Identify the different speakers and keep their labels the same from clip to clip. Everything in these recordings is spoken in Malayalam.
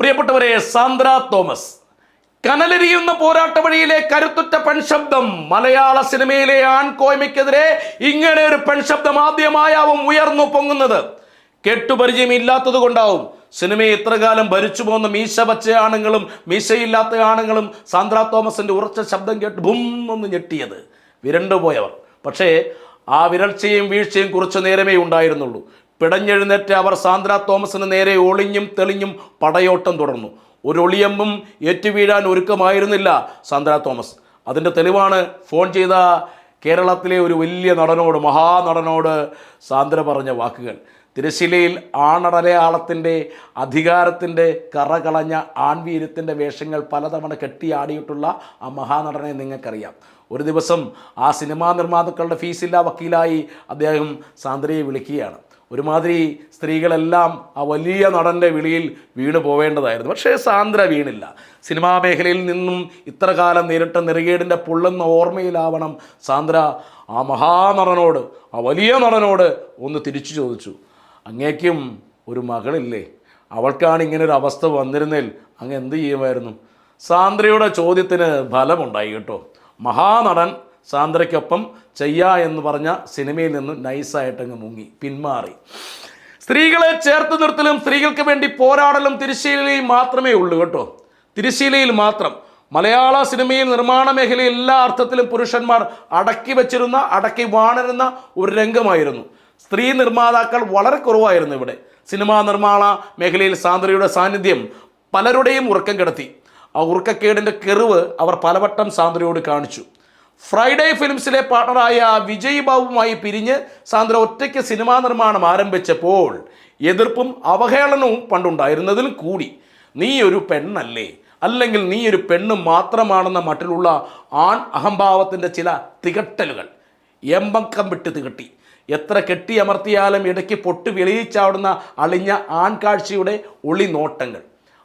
Speaker 1: പ്രിയപ്പെട്ടവരെ സാന്ദ്ര തോമസ്. കനലെരിയുന്ന പോരാട്ട വഴിയിലെ കരുത്തുറ്റ പെൺശബ്ദം മലയാള സിനിമയിലെ ആൺകോയ്മയ്ക്കെതിരെ ഇങ്ങനെ ഒരു പെൺശബ്ദം ആദ്യമായാവും ഉയർന്നു പൊങ്ങുന്നത്. കെട്ടുപരിചയമില്ലാത്തത് കൊണ്ടാവും. സിനിമയെ ഇത്രകാലം ഭരിച്ചു പോകുന്ന മീശ പച്ച ആണുങ്ങളും മീശയില്ലാത്ത ആണുങ്ങളും സാന്ദ്ര തോമസിന്റെ ഉറച്ച ശബ്ദം കേട്ട് ബും ഒന്ന് ഞെട്ടിയത്. വിരണ്ടുപോയവർ. പക്ഷേ ആ വിരൾച്ചയും വീഴ്ചയും കുറച്ചു നേരമേ ഉണ്ടായിരുന്നുള്ളൂ. പിടഞ്ഞെഴുന്നേറ്റ് അവർ സാന്ദ്ര തോമസിന് നേരെ ഒളിഞ്ഞും തെളിഞ്ഞും പടയോട്ടം തുടർന്നു. ഒരു ഒളിയമ്പും ഏറ്റുവീഴാൻ ഒരുക്കമായിരുന്നില്ല സാന്ദ്ര തോമസ്. അതിന്റെ തെളിവാണ് ഫോൺ ചെയ്ത കേരളത്തിലെ ഒരു വലിയ നടനോട് മഹാനടനോട് സാന്ദ്ര പറഞ്ഞ വാക്കുകൾ. തിരശ്ശിലയിൽ ആണടലയാളത്തിന്റെ അധികാരത്തിന്റെ കറകളഞ്ഞ ആൺവീര്യത്തിന്റെ വേഷങ്ങൾ പലതവണ കെട്ടിയാടിയിട്ടുള്ള ആ മഹാനടനെ നിങ്ങൾക്കറിയാം. ഒരു ദിവസം ആ സിനിമാ നിർമ്മാതാക്കളുടെ ഫീസില്ലാ വക്കീലായി അദ്ദേഹം സാന്ദ്രയെ വിളിക്കുകയാണ്. ഒരുമാതിരി സ്ത്രീകളെല്ലാം ആ വലിയ നടന്റെ വിളിയിൽ വീണ് പോവേണ്ടതായിരുന്നു. പക്ഷേ സാന്ദ്ര വീണില്ല. സിനിമാ മേഖലയിൽ നിന്നും ഇത്ര കാലം നേരിട്ട നെറുകേടിന്റെ പൊള്ളുന്ന ഓർമ്മയിലാവണം സാന്ദ്ര ആ മഹാനടനോട് ആ വലിയ നടനോട് ഒന്ന് തിരിച്ചു ചോദിച്ചു. അങ്ങേക്കും ഒരു മകളില്ലേ? അവൾക്കാണ് ഇങ്ങനെ ഒരു അവസ്ഥ വന്നിരുന്നതിൽ അങ്ങ് എന്ത് ചെയ്യുമായിരുന്നു? സാന്ദ്രയുടെ ചോദ്യത്തിന് ഫലമുണ്ടായി കേട്ടോ. മഹാനടൻ സാന്ദ്രയ്ക്കൊപ്പം ചെയ്യാ എന്ന് പറഞ്ഞ സിനിമയിൽ നിന്ന് നൈസായിട്ടങ്ങ് മുങ്ങി പിന്മാറി. സ്ത്രീകളെ ചേർത്ത് നിർത്തലും സ്ത്രീകൾക്ക് വേണ്ടി പോരാടലും തിരുശീലയിൽ മാത്രമേ ഉള്ളൂ കേട്ടോ. തിരുശീലയിൽ മാത്രം. മലയാള സിനിമയിൽ നിർമ്മാണ മേഖലയിൽ എല്ലാ അർത്ഥത്തിലും പുരുഷന്മാർ അടക്കി വച്ചിരുന്ന അടക്കി വാണിരുന്ന ഒരു രംഗമായിരുന്നു. സ്ത്രീ നിർമ്മാതാക്കൾ വളരെ കുറവായിരുന്നു ഇവിടെ. സിനിമാ നിർമ്മാണ മേഖലയിൽ സാന്ദ്രയുടെ സാന്നിധ്യം പലരുടെയും ഉറക്കം കിടത്തി. ആ ഉറക്കക്കേടിന്റെ കെറിവ് അവർ പലവട്ടം സാന്ദ്രയോട് കാണിച്ചു. ഫ്രൈഡേ ഫിലിംസിലെ പാർട്ണറായ വിജയ് ബാബുമായി പിരിഞ്ഞ് സാന്ദ്ര ഒറ്റയ്ക്ക് സിനിമാ നിർമ്മാണം ആരംഭിച്ചപ്പോൾ എതിർപ്പും അവഹേളനവും പണ്ടുണ്ടായിരുന്നതിലും കൂടി. നീ ഒരു പെണ്ണല്ലേ? അല്ലെങ്കിൽ നീ ഒരു പെണ്ണ് മാത്രമാണെന്ന മട്ടിലുള്ള ആൺ അഹംഭാവത്തിന്റെ ചില തികട്ടലുകൾ. എമ്പക്കം വിട്ട് തികട്ടി. എത്ര കെട്ടിയമർത്തിയാലും ഇടയ്ക്ക് പൊട്ടു വെളിയിച്ചാടുന്ന അളിഞ്ഞ ആൺകാഴ്ചയുടെ ഒളി നോട്ടങ്ങൾ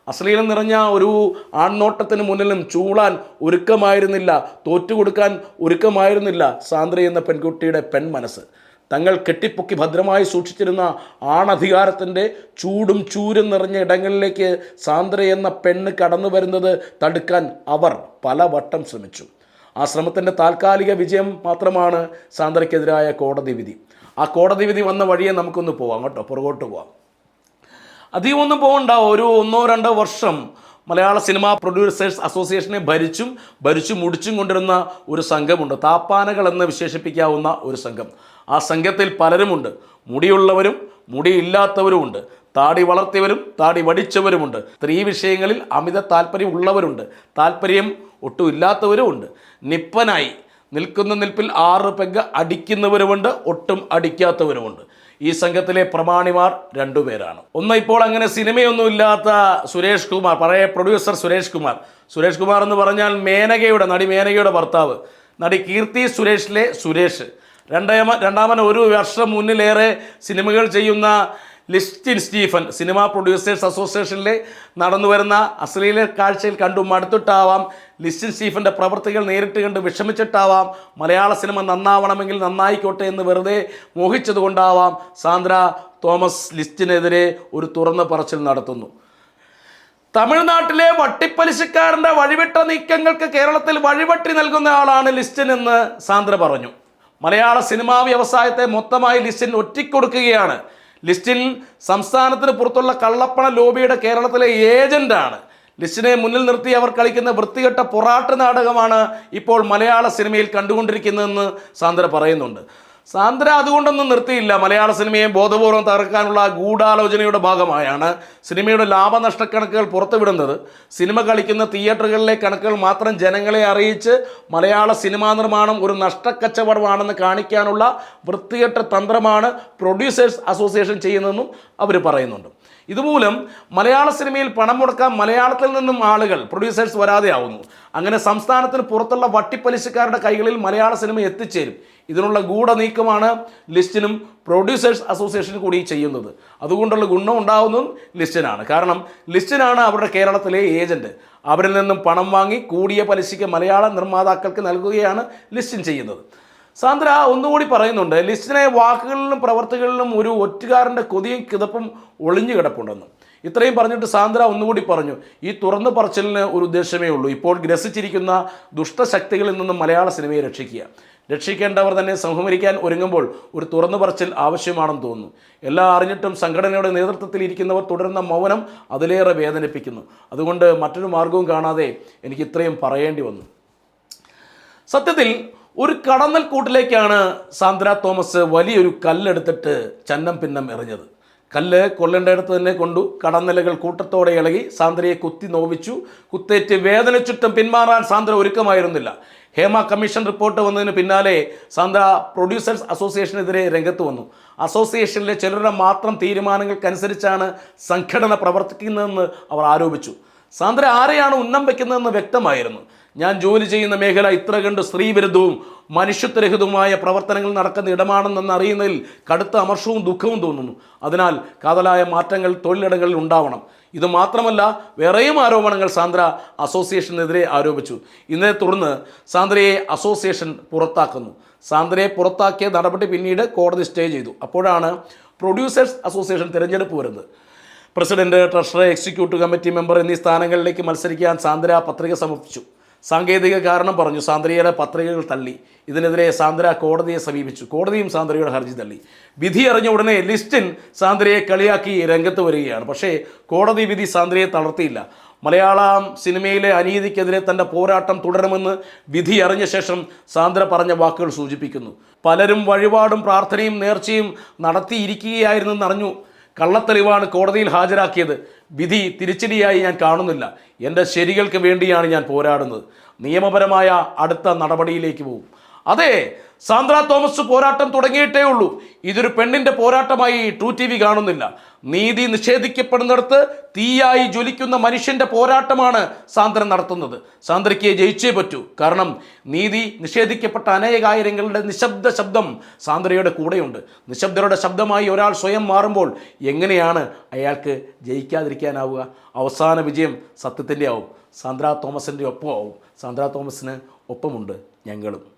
Speaker 1: അശ്ലീലം നിറഞ്ഞ ഒരു ആൺനോട്ടത്തിന് മുന്നിലും ചൂളാൻ ഒരുക്കമായിരുന്നില്ല തോറ്റുകൊടുക്കാൻ ഒരുക്കമായിരുന്നില്ല സാന്ദ്ര എന്ന പെൺകുട്ടിയുടെ പെൺമനസ്സ്. തങ്ങൾ കെട്ടിപ്പൊക്കി ഭദ്രമായി സൂക്ഷിച്ചിരുന്ന ആണധികാരത്തിന്റെ ചൂടും ചൂരും നിറഞ്ഞ ഇടങ്ങളിലേക്ക് സാന്ദ്ര എന്ന പെണ്ണ് കടന്നു വരുന്നത് തടുക്കാൻ അവർ പല വട്ടം ശ്രമിച്ചു. ആ ശ്രമത്തിന്റെ താൽക്കാലിക വിജയം മാത്രമാണ് സാന്ദ്രയ്ക്കെതിരായ കോടതി വിധി. ആ കോടതി വിധി വന്ന വഴിയെ നമുക്കൊന്ന് പോവാം കേട്ടോ പുറകോട്ട് പോവാം. അധികമൊന്നും പോകണ്ട ഒരു ഒന്നോ രണ്ടോ വർഷം മലയാള സിനിമാ പ്രൊഡ്യൂസേഴ്സ് അസോസിയേഷനെ ഭരിച്ചും ഭരിച്ചു മുടിച്ചും കൊണ്ടിരുന്ന ഒരു സംഘമുണ്ട്. താപ്പാനകൾ എന്ന് വിശേഷിപ്പിക്കാവുന്ന ഒരു സംഘം. ആ സംഘത്തിൽ പലരുമുണ്ട്. മുടിയുള്ളവരും മുടിയില്ലാത്തവരുമുണ്ട്. താടി വളർത്തിയവരും താടി വടിച്ചവരുമുണ്ട്. സ്ത്രീ വിഷയങ്ങളിൽ അമിത താല്പര്യം ഉള്ളവരുണ്ട് താല്പര്യം ഒട്ടും ഇല്ലാത്തവരുമുണ്ട്. നിപ്പനായി നിൽക്കുന്ന നിൽപ്പിൽ ആറ് പെഗ് അടിക്കുന്നവരുമുണ്ട് ഒട്ടും അടിക്കാത്തവരുമുണ്ട്. ഈ സംഘത്തിലെ പ്രമാണിമാർ രണ്ടുപേരാണ്. ഒന്ന് ഇപ്പോൾ അങ്ങനെ സിനിമയൊന്നും ഇല്ലാത്ത സുരേഷ് കുമാർ പഴയ പ്രൊഡ്യൂസർ സുരേഷ് കുമാർ. സുരേഷ് കുമാർ എന്ന് പറഞ്ഞാൽ മേനകയുടെ നടി മേനകയുടെ ഭർത്താവ്. നടി കീർത്തി സുരേഷിലെ സുരേഷ്. രണ്ടാമ രണ്ടാമൻ ഒരു വർഷം മുന്നിലേറെ സിനിമകൾ ചെയ്യുന്ന ലിസ്റ്റിൻ സ്റ്റീഫൻ സിനിമാ പ്രൊഡ്യൂസേഴ്സ് അസോസിയേഷനിലെ നടന്നു വരുന്ന അശ്ലീല കാഴ്ചയിൽ കണ്ടു മടുത്തിട്ടാവാം. ലിസ്റ്റിൻ സ്റ്റീഫന്റെ പ്രവർത്തികൾ നേരിട്ട് കണ്ട് വിഷമിച്ചിട്ടാവാം. മലയാള സിനിമ നന്നാവണമെങ്കിൽ നന്നായിക്കോട്ടെ എന്ന് വെറുതെ മോഹിച്ചതുകൊണ്ടാവാം. സാന്ദ്ര തോമസ് ലിസ്റ്റിനെതിരെ ഒരു തുറന്ന പറച്ചിൽ നടത്തുന്നു. തമിഴ്നാട്ടിലെ വട്ടിപ്പലിശക്കാരന്റെ വഴിവിട്ട നീക്കങ്ങൾക്ക് കേരളത്തിൽ വഴിവട്ടി നൽകുന്ന ആളാണ് ലിസ്റ്റിൻ എന്ന് സാന്ദ്ര പറഞ്ഞു. മലയാള സിനിമാ വ്യവസായത്തെ മൊത്തമായി ലിസ്റ്റിൻ ഒറ്റിക്കൊടുക്കുകയാണ്. ലിസ്റ്റിൻ സംസ്ഥാനത്തിന് പുറത്തുള്ള കള്ളപ്പണ ലോബിയുടെ കേരളത്തിലെ ഏജന്റാണ്. ലിസ്റ്റിനെ മുന്നിൽ നിർത്തി അവർ കളിക്കുന്ന വൃത്തികെട്ട പൊറാട്ട് നാടകമാണ് ഇപ്പോൾ മലയാള സിനിമയിൽ കണ്ടുകൊണ്ടിരിക്കുന്നതെന്ന് സാന്ദ്ര പറയുന്നുണ്ട്. സാന്ദ്ര അതുകൊണ്ടൊന്നും നിർത്തിയില്ല. മലയാള സിനിമയെ ബോധപൂർവം തകർക്കാനുള്ള ഗൂഢാലോചനയുടെ ഭാഗമായാണ് സിനിമയുടെ ലാഭനഷ്ടക്കണക്കുകൾ പുറത്തുവിടുന്നത്. സിനിമ കളിക്കുന്ന തിയേറ്ററുകളിലെ കണക്കുകൾ മാത്രം ജനങ്ങളെ അറിയിച്ച് മലയാള സിനിമാ നിർമ്മാണം ഒരു നഷ്ടക്കച്ചവടമാണെന്ന് കാണിക്കാനുള്ള വൃത്തികെട്ട തന്ത്രമാണ് പ്രൊഡ്യൂസേഴ്സ് അസോസിയേഷൻ ചെയ്യുന്നതെന്നും അവർ പറയുന്നുണ്ട്. ഇതുമൂലം മലയാള സിനിമയിൽ പണം മുടക്കാൻ മലയാളത്തിൽ നിന്നും ആളുകൾ പ്രൊഡ്യൂസേഴ്സ് വരാതെയാവുന്നു. അങ്ങനെ സംസ്ഥാനത്തിന് പുറത്തുള്ള വട്ടിപ്പലിശക്കാരുടെ കൈകളിൽ മലയാള സിനിമ എത്തിച്ചേരും. ഇതിനുള്ള ഗൂഢ നീക്കമാണ് ലിസ്റ്റിനും പ്രൊഡ്യൂസേഴ്സ് അസോസിയേഷനും കൂടി ചെയ്യുന്നത്. അതുകൊണ്ടുള്ള ഗുണം ഉണ്ടാവുന്നതും ലിസ്റ്റിനാണ്. കാരണം ലിസ്റ്റിനാണ് അവരുടെ കേരളത്തിലെ ഏജന്റ്. അവരിൽ നിന്നും പണം വാങ്ങി കൂടിയ പലിശയ്ക്ക് മലയാള നിർമ്മാതാക്കൾക്ക് നൽകുകയാണ് ലിസ്റ്റിൻ ചെയ്യുന്നത്. സാന്ദ്ര ഒന്നുകൂടി പറയുന്നുണ്ട്. ലിസ്റ്റിനെ വാക്കുകളിലും പ്രവർത്തികളിലും ഒരു ഒറ്റുകാരന്റെ കൊതിയും കിതപ്പും ഒളിഞ്ഞു കിടപ്പുണ്ടെന്ന്. ഇത്രയും പറഞ്ഞിട്ട് സാന്ദ്ര ഒന്നുകൂടി പറഞ്ഞു. ഈ തുറന്നു പറച്ചിലിന് ഒരു ഉദ്ദേശമേ ഉള്ളൂ. ഇപ്പോൾ ഗ്രസിച്ചിരിക്കുന്ന ദുഷ്ടശക്തികളിൽ നിന്നും മലയാള സിനിമയെ രക്ഷിക്കുക. രക്ഷിക്കേണ്ടവർ തന്നെ സംഹരിക്കാൻ ഒരുങ്ങുമ്പോൾ ഒരു തുറന്നു പറച്ചിൽ ആവശ്യമാണെന്ന് തോന്നുന്നു. എല്ലാം അറിഞ്ഞിട്ടും സംഘടനയുടെ നേതൃത്വത്തിൽ ഇരിക്കുന്നവർ തുടരുന്ന മൗനം അതിലേറെ വേദനിപ്പിക്കുന്നു. അതുകൊണ്ട് മറ്റൊരു മാർഗവും കാണാതെ എനിക്ക് ഇത്രയും പറയേണ്ടി വന്നു. സത്യത്തിൽ ഒരു കടന്നൽ കൂട്ടിലേക്കാണ് സാന്ദ്ര തോമസ് വലിയൊരു കല്ലെടുത്തിട്ട് ചന്നം പിന്നം എറിഞ്ഞത്. കല്ല് കൊല്ലേണ്ടയിടത്ത് തന്നെ കൊണ്ടു. കടന്നലുകൾ കൂട്ടത്തോടെ ഇളകി സാന്ദ്രയെ കുത്തി നോവിച്ചു. കുത്തേറ്റ് വേദനിച്ചിട്ടും പിന്മാറാൻ സാന്ദ്ര ഒരുക്കമായിരുന്നില്ല. ഹേമ കമ്മീഷൻ റിപ്പോർട്ട് വന്നതിന് പിന്നാലെ സാന്ദ്ര പ്രൊഡ്യൂസേഴ്സ് അസോസിയേഷനെതിരെ രംഗത്ത് വന്നു. അസോസിയേഷനിലെ ചിലരുടെ മാത്രം തീരുമാനങ്ങൾക്കനുസരിച്ചാണ് സംഘടന പ്രവർത്തിക്കുന്നതെന്ന് അവർ ആരോപിച്ചു. സാന്ദ്ര ആരെയാണ് ഉന്നം വയ്ക്കുന്നതെന്ന് വ്യക്തമായിരുന്നു. ഞാൻ ജോലി ചെയ്യുന്ന മേഖല ഇത്ര കണ്ട് സ്ത്രീവിരുദ്ധവും മനുഷ്യത്വരഹിതവുമായ പ്രവർത്തനങ്ങൾ നടക്കുന്ന ഇടമാണെന്ന് അറിയുന്നതിൽ കടുത്ത അമർഷവും ദുഃഖവും തോന്നുന്നു. അതിനാൽ കാതലായ മാറ്റങ്ങൾ തൊഴിലിടങ്ങളിൽ ഉണ്ടാവണം. ഇത് മാത്രമല്ല വേറെയും ആരോപണങ്ങൾ സാന്ദ്ര അസോസിയേഷനെതിരെ ആരോപിച്ചു. ഇതിനെ തുടർന്ന് സാന്ദ്രയെ അസോസിയേഷൻ പുറത്താക്കുന്നു. സാന്ദ്രയെ പുറത്താക്കിയ നടപടി പിന്നീട് കോടതി സ്റ്റേ ചെയ്തു. അപ്പോഴാണ് പ്രൊഡ്യൂസേഴ്സ് അസോസിയേഷൻ തിരഞ്ഞെടുപ്പ് വരുന്നത്. President treasurer executive committee member എന്നീ സ്ഥാനങ്ങളിലേക്ക് മത്സരിക്കാൻ സാന്ദ്ര പത്രിക സമർപ്പിച്ചു. സാങ്കേതിക കാരണം പറഞ്ഞു സാന്ദ്രയുടെ പത്രികകൾ തള്ളി. ഇതിനെതിരെ സാന്ദ്ര കോടതിയെ സമീപിച്ചു. കോടതിയും സാന്ദ്രയുടെ ഹർജി തള്ളി. വിധി അറിഞ്ഞ ഉടനെ ലിസ്റ്റിൻ സാന്ദ്രയെ കളിയാക്കി രംഗത്ത് വരികയാണ്. പക്ഷേ കോടതി വിധി സാന്ദ്രയെ തളർത്തിയില്ല. മലയാളം സിനിമയിലെ അനീതിക്കെതിരെ തന്റെ പോരാട്ടം തുടരുമെന്ന് വിധി അറിഞ്ഞ ശേഷം സാന്ദ്ര പറഞ്ഞ വാക്കുകൾ സൂചിപ്പിക്കുന്നു. പലരും വഴിപാടും പ്രാർത്ഥനയും നേർച്ചയും നടത്തിയിരിക്കുകയായിരുന്നെന്ന് അറിഞ്ഞു കള്ളത്തെളിവാണ് കോടതിയിൽ ഹാജരാക്കിയത്. വിധി തിരിച്ചടിയായി ഞാൻ കാണുന്നില്ല. എന്റെ ശരികൾക്ക് വേണ്ടിയാണ് ഞാൻ പോരാടുന്നത്. നിയമപരമായ അടുത്ത നടപടിയിലേക്ക് പോകും. അതെ സാന്ദ്ര തോമസ് പോരാട്ടം തുടങ്ങിയിട്ടേ ഉള്ളൂ. ഇതൊരു പെണ്ണിന്റെ പോരാട്ടമായി ടു ടി വി കാണുന്നില്ല. നീതി നിഷേധിക്കപ്പെടുന്നിടത്ത് തീയായി ജ്വലിക്കുന്ന മനുഷ്യന്റെ പോരാട്ടമാണ് സാന്ദ്ര നടത്തുന്നത്. സാന്ദ്രയ്ക്ക് ജയിച്ചേ പറ്റൂ. കാരണം നീതി നിഷേധിക്കപ്പെട്ട അനേകായിരങ്ങളുടെ നിശബ്ദ ശബ്ദം സാന്ദ്രയുടെ കൂടെയുണ്ട്. നിശബ്ദരുടെ ശബ്ദമായി ഒരാൾ സ്വയം മാറുമ്പോൾ എങ്ങനെയാണ് അയാൾക്ക് ജയിക്കാതിരിക്കാനാവുക? അവസാന വിജയം സത്യത്തിന്റെ ആവും. സാന്ദ്ര തോമസിന്റെ ഒപ്പമാവും. സാന്ദ്ര തോമസിന് ഒപ്പമുണ്ട് ഞങ്ങളും.